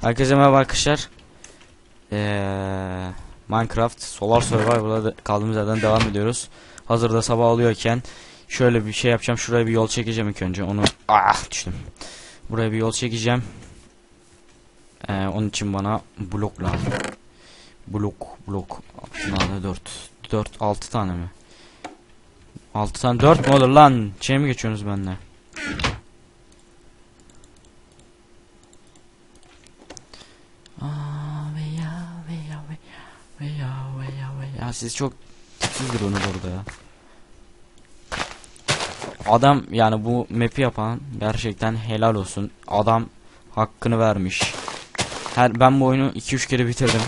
Herkese merhaba arkadaşlar. Ee, Minecraft Solar Survival'a kaldığımız yerden devam ediyoruz. Hazırda sabah oluyorken şöyle bir şey yapacağım. Şuraya bir yol çekeceğim ilk önce. Onu ah düştüm. Buraya bir yol çekeceğim. Ee, onun için bana blok lazım. Blok blok. Bunlar 4 4 6 tane mi? 6 tane 4 mü olur lan? Şey mi geçiyorsunuz benimle? Veya siz çok tipsizdir onu burada ya. Adam yani bu map'i yapan gerçekten helal olsun. Adam hakkını vermiş. Her ben bu oyunu 2-3 kere bitirdim.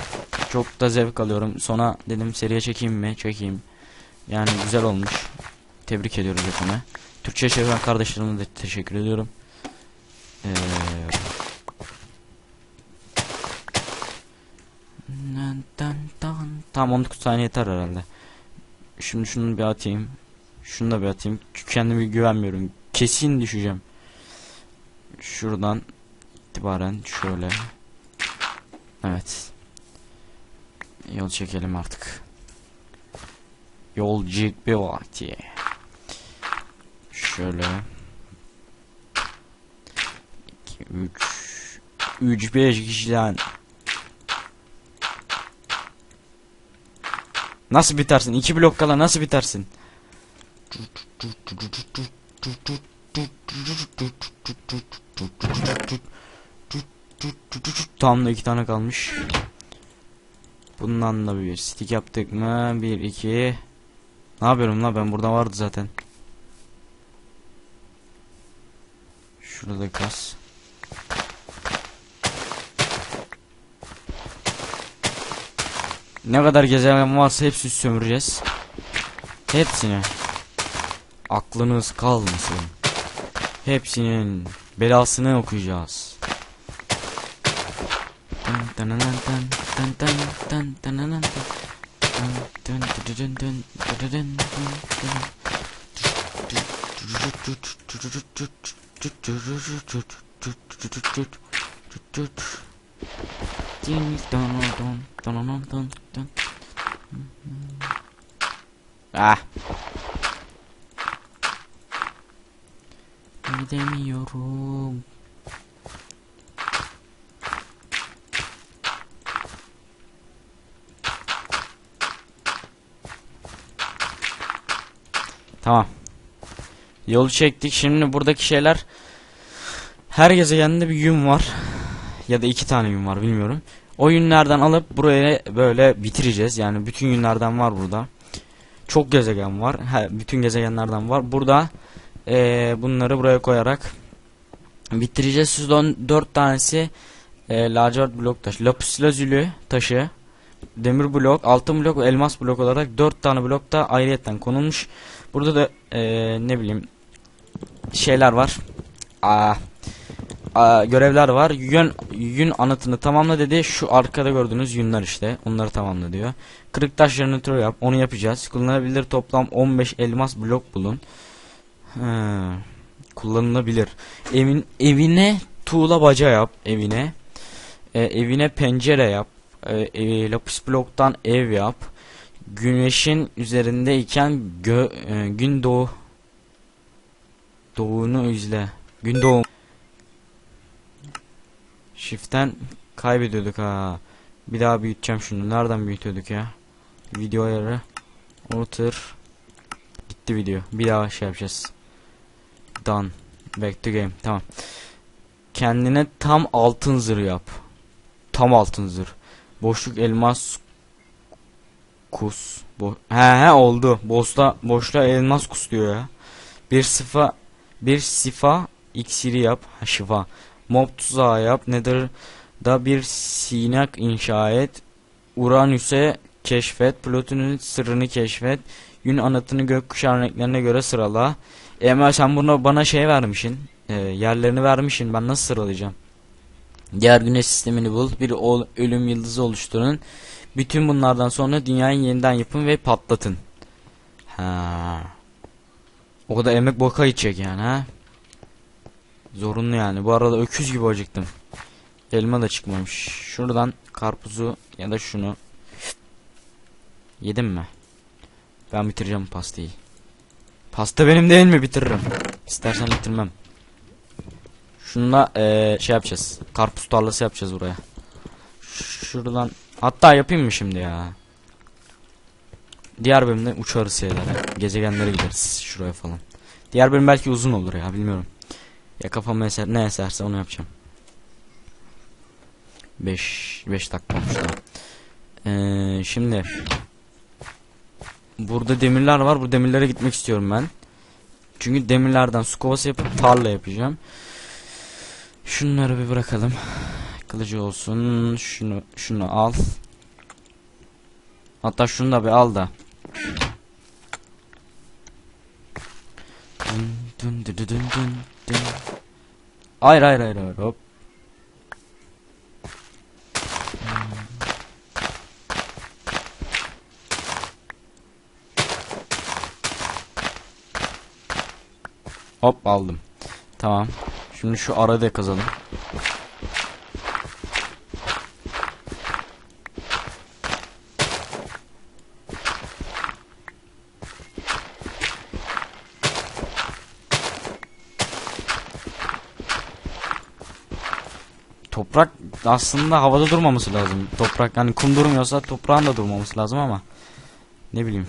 Çok da zevk alıyorum. Sonra dedim seriye çekeyim mi? Çekeyim. Yani güzel olmuş. Tebrik ediyoruz hepime. Türkçe çeviren kardeşlerime de teşekkür ediyorum. Ee, Tamam 19 saniye yeter herhalde. Şimdi şunu bir atayım. Şunu da bir atayım. Çünkü kendime güvenmiyorum. Kesin düşeceğim. Şuradan itibaren şöyle. Evet. Yol çekelim artık. Yolcuk bir vakti. Şöyle. 2 3 3 5 kişiden Nasıl bitersin? İki blok kala nasıl bitersin? Tam da iki tane kalmış. Bundan da bir stick yaptık mı? Bir, iki. Ne yapıyorum la ben burada vardı zaten. Şurada kas. Ne kadar gezegen varsa hepsini sömüreceğiz. Hepsini. Aklınız kalmasın. Hepsinin belasını okuyacağız. Ding dong dong dong dong dong dong. Ah. Gidemiyorum. Tamam. Yolu çektik. Şimdi buradaki şeyler her gezegende bir yün var. Ya da iki tane yün var bilmiyorum. O yünlerden alıp buraya böyle bitireceğiz. Yani bütün yünlerden var burada. Çok gezegen var. He, bütün gezegenlerden var. Burada eee, bunları buraya koyarak bitireceğiz. Sizden dört tanesi eee lacivert blok taşı. Lapis lazuli taşı. Demir blok, altın blok ve elmas blok olarak dört tane blok da ayrıyetten konulmuş. Burada da eee, ne bileyim şeyler var. Aa, Görevler var. Yün yün anıtını tamamla dedi. Şu arkada gördüğünüz yünler işte. Onları tamamla diyor. Kırık taş jeneratörü yap. Onu yapacağız. Kullanılabilir toplam 15 elmas blok bulun. He, kullanılabilir. Evin evine tuğla baca yap evine. E, evine pencere yap. E, e, lapis bloktan ev yap. Güneşin üzerindeyken gö, e, gün doğu doğunu izle. Gün doğum Shift'ten kaybediyorduk ha. Bir daha büyüteceğim şunu. Nereden büyütüyorduk ya? Video ayarı. Outer. Gitti video. Bir daha şey yapacağız. Done. Back to game. Tamam. Kendine tam altın zırh yap. Tam altın zırh. Boşluk elmas kus. Bo he he oldu. Boşta boşluğa elmas kus diyor ya. Bir sıfa bir sifa iksiri yap. Ha şifa. Mob tuzağı yap. Nether da bir sinak inşa et. Uranüs'e keşfet. Plüton'un sırrını keşfet. Yün anıtını gökkuşağı renklerine göre sırala. Emel sen bunu bana şey vermişsin. E, yerlerini vermişsin. Ben nasıl sıralayacağım? Diğer güneş sistemini bul. Bir ol- ölüm yıldızı oluşturun. Bütün bunlardan sonra dünyayı yeniden yapın ve patlatın. Ha. O kadar emek boka içecek yani ha. Zorunlu yani. Bu arada öküz gibi acıktım. Elma da çıkmamış. Şuradan karpuzu ya da şunu yedim mi? Ben bitireceğim pastayı. Pasta benim değil mi? Bitiririm. İstersen bitirmem. Şununla eee, şey yapacağız. Karpuz tarlası yapacağız buraya. Şuradan hatta yapayım mı şimdi ya? Diğer bölümde uçarız şeylere. Gezegenlere gideriz şuraya falan. Diğer bölüm belki uzun olur ya bilmiyorum. Ya kafama eser, ne eserse onu yapacağım. 5 5 dakika olmuş. Ee, şimdi burada demirler var. Bu demirlere gitmek istiyorum ben. Çünkü demirlerden su kovası yapıp tarla yapacağım. Şunları bir bırakalım. Kılıcı olsun. Şunu şunu al. Hatta şunu da bir al da. Dın dın dın dın. Hayır hayır hayır hayır hop. Hop aldım. Tamam. Şimdi şu arada kazalım. Toprak aslında havada durmaması lazım. Toprak hani kum durmuyorsa toprağın da durmaması lazım ama ne bileyim.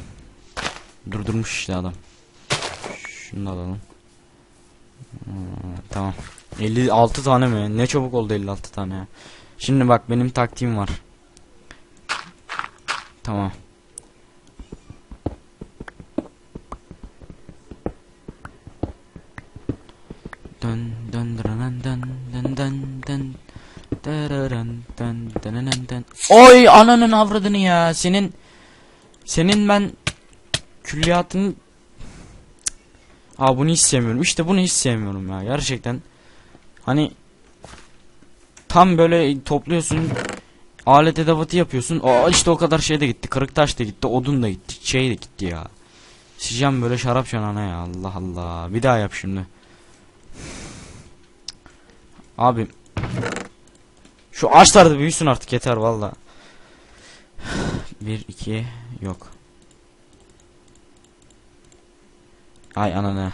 Durdurmuş işte adam. Şunu da alalım. Hmm, tamam. 56 tane mi? Ne çabuk oldu 56 tane ya. Şimdi bak benim taktiğim var. Tamam. Oy ananın avradını ya senin senin ben külliyatın Aa bunu hiç sevmiyorum. İşte bunu hiç sevmiyorum ya. Gerçekten. Hani tam böyle topluyorsun alet edevatı yapıyorsun. Aa işte o kadar şey de gitti. Kırık taş da gitti. Odun da gitti. Şey de gitti ya. Sıcağım böyle şarap çanağına ya. Allah Allah. Bir daha yap şimdi. Abi şu ağaçlar da büyüsün artık yeter valla. Bir iki yok. Ay ananı.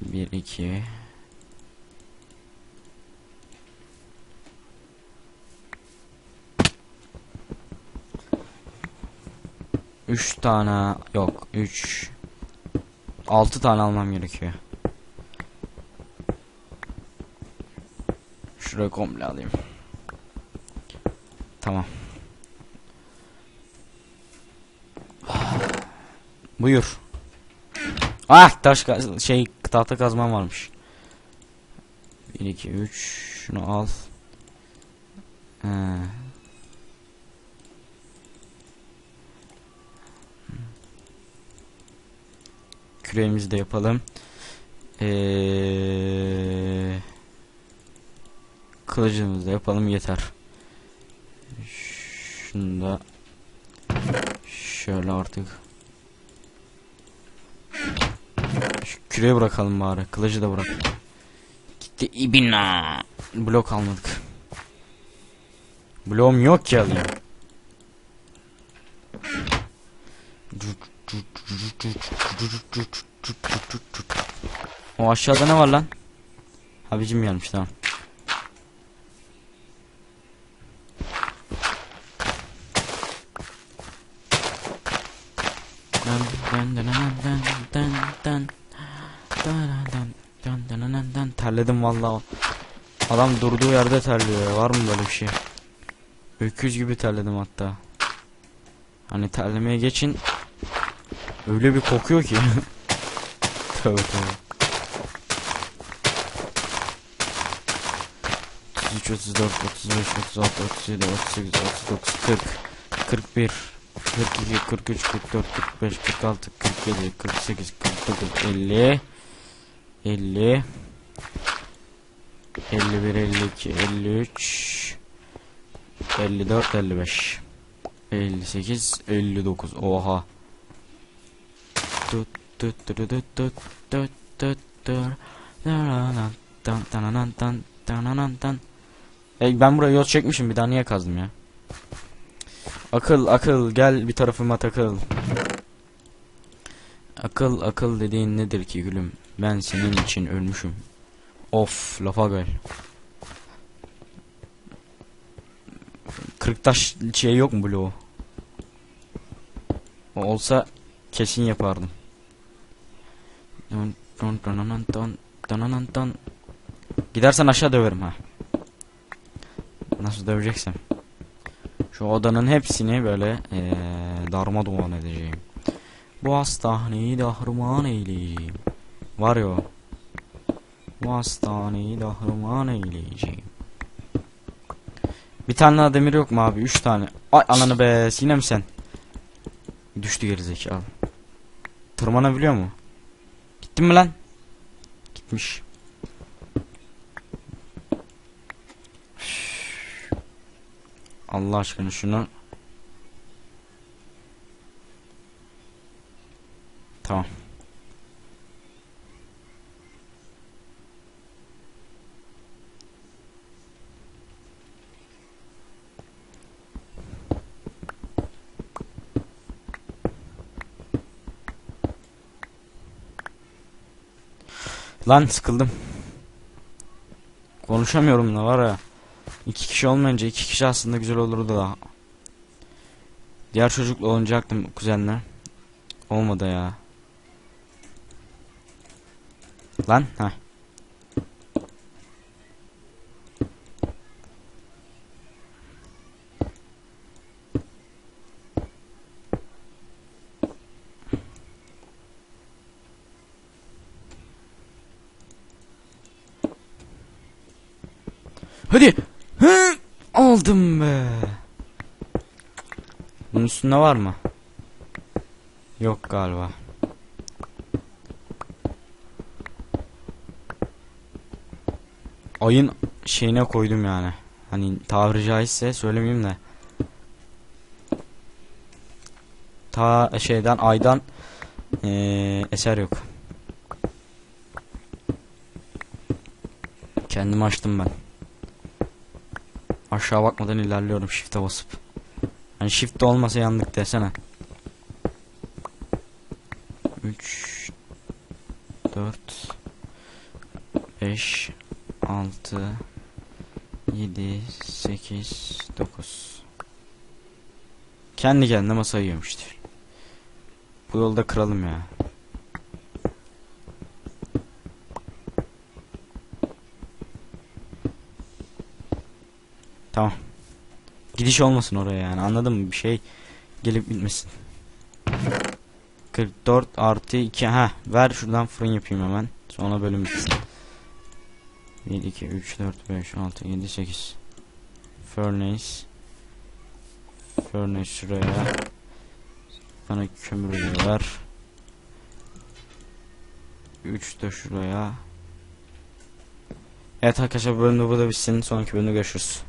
Bir iki. Üç tane yok. Üç. Altı tane almam gerekiyor. Şurayı komple alayım. Tamam. Buyur. Ah taş şey tahta kazmam varmış. 1 2 3 şunu al. He. Küreğimizi de yapalım. Ee, kılıcımızı yapalım yeter. Şunu da şöyle artık Şu küreği bırakalım bari. Kılıcı da bırak. Gitti ibina. Blok almadık. Bloğum yok ki alayım. O aşağıda ne var lan? Abicim gelmiş tamam. Terledim vallahi. Adam durduğu yerde terliyor. Var mı böyle bir şey? Öküz gibi terledim hatta. Hani terlemeye geçin. Öyle bir kokuyor ki. tövbe tövbe. 33, 34, 35, 36, 37, 38, 39, 40, 41, 42, 43, 44, 45, 46, 47, 48, 49, 50, 50, 51, 52, 53, 54, 55, 58, 59. Oha. E, ben buraya yol çekmişim bir daha niye kazdım ya? Akıl akıl gel bir tarafıma takıl. Akıl akıl dediğin nedir ki gülüm? Ben senin için ölmüşüm. Of lafa gel. Kırktaş şey yok mu bloğu? O olsa kesin yapardım. Gidersen aşağı döverim ha. Nasıl döveceksem. Şu odanın hepsini böyle eee darmadağın edeceğim. Bu hastaneyi dahruman eyleyeceğim. Var ya o. Bu hastaneyi dahruman eyleyeceğim. Bir tane daha demir yok mu abi? Üç tane. Ay ananı be yine mi sen? Düştü gerizekalı. Tırmanabiliyor mu? Gittin mi lan? Gitmiş. Allah aşkına şunu. Tamam. Lan sıkıldım. Konuşamıyorum da var ya. İki kişi olmayınca iki kişi aslında güzel olurdu da. Diğer çocukla oynayacaktım kuzenler. Olmadı ya. Lan ha. Hadi. Hı, aldım be. Bunun üstünde var mı? Yok galiba. Ayın şeyine koydum yani. Hani tabiri caizse söylemeyeyim de. Ta şeyden aydan eee, eser yok. Kendimi açtım ben. Aşağı bakmadan ilerliyorum shift'e basıp. Hani shift olmasa yandık desene. 3 4 5 6 7 8 9 Kendi kendime sayıyorum işte. Bu yolda kıralım ya. Tamam. Gidiş olmasın oraya yani anladın mı? Bir şey gelip bitmesin. 44 artı 2 ha ver şuradan fırın yapayım hemen. Sonra bölüm bitsin. 1 2 3 4 5 6 7 8 Furnace Furnace şuraya Bana kömür ver 3 de şuraya Evet arkadaşlar bu bölümde burada bitsin sonraki bölümde görüşürüz